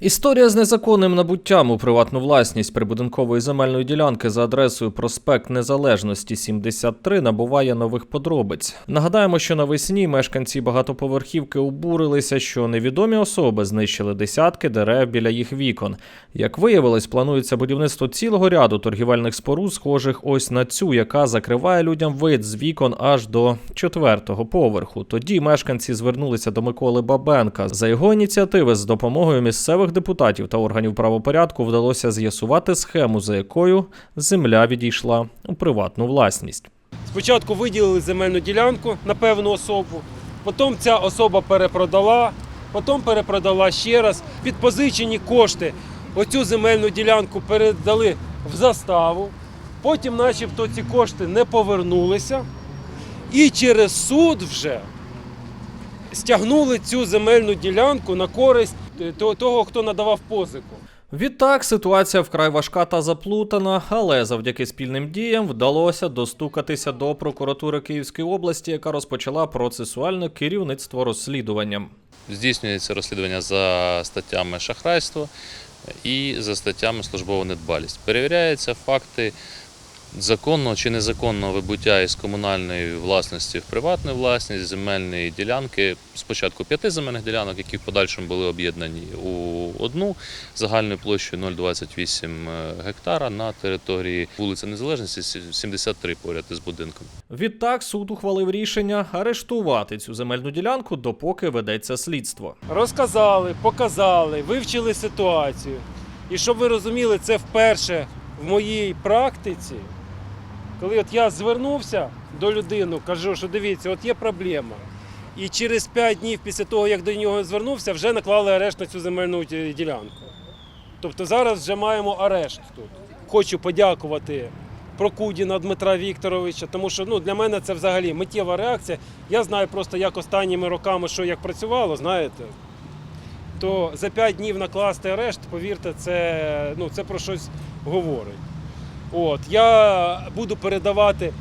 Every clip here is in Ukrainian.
Історія з незаконним набуттям у приватну власність прибудинкової земельної ділянки за адресою Проспект Незалежності 73 набуває нових подробиць. Нагадаємо, що навесні мешканці багатоповерхівки обурилися, що невідомі особи знищили десятки дерев біля їх вікон. Як виявилось, планується будівництво цілого ряду торгівельних споруд, схожих ось на цю, яка закриває людям вид з вікон аж до четвертого поверху. Тоді мешканці звернулися до Миколи Бабенка. За його ініціативи з допомогою місцевих депутатів та органів правопорядку вдалося з'ясувати схему, за якою земля відійшла у приватну власність. Спочатку виділили земельну ділянку на певну особу, потім ця особа перепродала, потім перепродала ще раз. Під позичені кошти оцю земельну ділянку передали в заставу. Потім, начебто, ці кошти не повернулися. І через суд вже стягнули цю земельну ділянку на користь того, хто надавав позику. Відтак ситуація вкрай важка та заплутана, але завдяки спільним діям вдалося достукатися до прокуратури Київської області, яка розпочала процесуальне керівництво розслідуванням. Здійснюється розслідування за статтями шахрайство і за статтями службова недбалість. Перевіряються факти законного чи незаконного вибуття із комунальної власності в приватну власність земельної ділянки. Спочатку п'яти земельних ділянок, які в подальшому були об'єднані у одну загальною площею 0,28 гектара на території вулиці Незалежності 73 поряд із будинком. Відтак суд ухвалив рішення арештувати цю земельну ділянку, допоки ведеться слідство. Розказали, показали, вивчили ситуацію. І щоб ви розуміли, це вперше в моїй практиці, коли от я звернувся до людини, кажу, що дивіться, от є проблема. І через 5 днів після того, як до нього звернувся, вже наклали арешт на цю земельну ділянку. Тобто зараз вже маємо арешт тут. Хочу подякувати Прокудіна Дмитра Вікторовича, тому що ну, для мене це взагалі миттєва реакція. Я знаю просто, як останніми роками, що як працювало, знаєте. То за 5 днів накласти арешт, повірте, це, ну, це про щось говорить. От, я буду передавати е,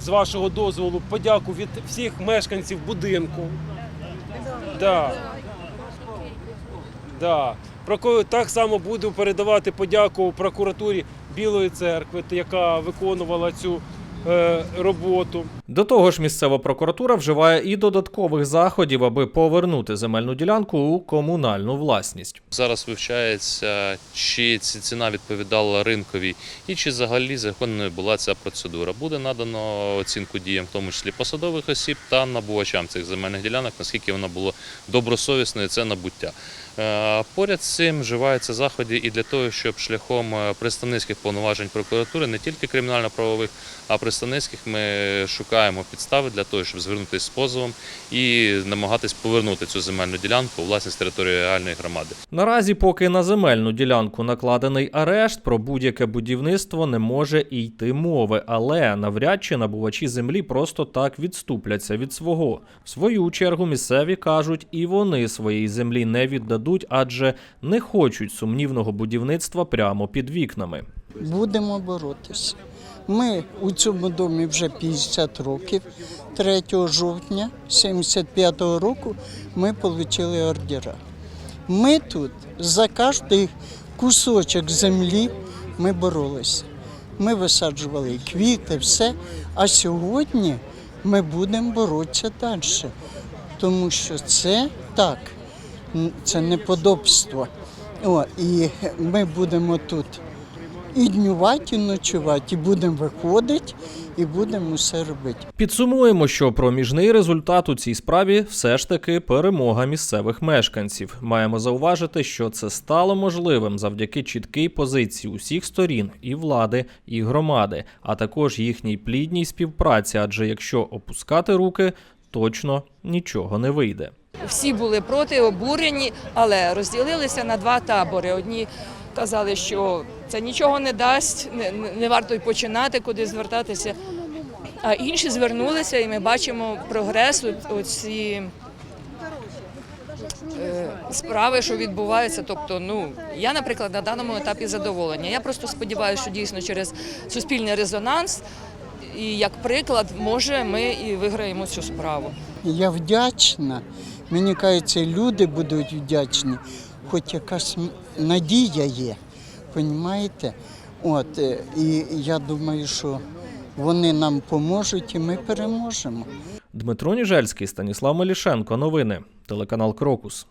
з вашого дозволу подяку від всіх мешканців будинку. Да. Да. Так само буду передавати подяку прокуратурі Білої церкви, яка виконувала цю роботу. До того ж, місцева прокуратура вживає і додаткових заходів, аби повернути земельну ділянку у комунальну власність. Зараз вивчається, чи ці- ціна відповідала ринковій і чи взагалі законною була ця процедура. Буде надано оцінку діям, в тому числі посадових осіб та набувачам цих земельних ділянок, наскільки воно було добросовісною, це набуття. Е, Поряд з цим вживаються заходи і для того, щоб шляхом е, представницьких повноважень прокуратури, не тільки кримінально-правових, а представницьких ми шукаємо підстави для того, щоб звернутися з позовом і намагатись повернути цю земельну ділянку у власність територіальної громади. Наразі, поки на земельну ділянку накладений арешт, про будь-яке будівництво не може і йти мови, але навряд чи набувачі землі просто так відступляться від свого. В свою чергу місцеві кажуть, і вони своєї землі не віддадуть, адже не хочуть сумнівного будівництва прямо під вікнами. Будемо боротися. Ми у цьому домі вже 50 років. 3 жовтня 75-го року ми отримали ордера. Ми тут за кожний кусочок землі ми боролися. Ми висаджували квіти, все. А сьогодні ми будемо боротися далі. Тому що це так, це неподобство. О, і ми будемо тут і днювати, і ночувати, і будемо виходити, і будемо все робити. Підсумуємо, що проміжний результат у цій справі все ж таки перемога місцевих мешканців. Маємо зауважити, що це стало можливим завдяки чіткій позиції усіх сторін і влади, і громади, а також їхній плідній співпраці. Адже якщо опускати руки, точно нічого не вийде. Всі були проти, обурені, але розділилися на два табори. Одні казали, що це нічого не дасть, не, не- варто й починати, куди звертатися. А інші звернулися, і ми бачимо прогрес у- у ці е, справи, що відбуваються. Тобто, ну я, наприклад, на даному етапі задоволення. Я просто сподіваюся, що дійсно через суспільний резонанс. І як приклад, може, ми і виграємо цю справу. Я вдячна. Мені кажеться, люди будуть вдячні. хоч якась надія є. Понімаєте? От, е, і я думаю, що вони нам поможуть і ми переможемо. Дмитро Ніжельський, Станіслав Мелішенко. Новини. Телеканал Крокус.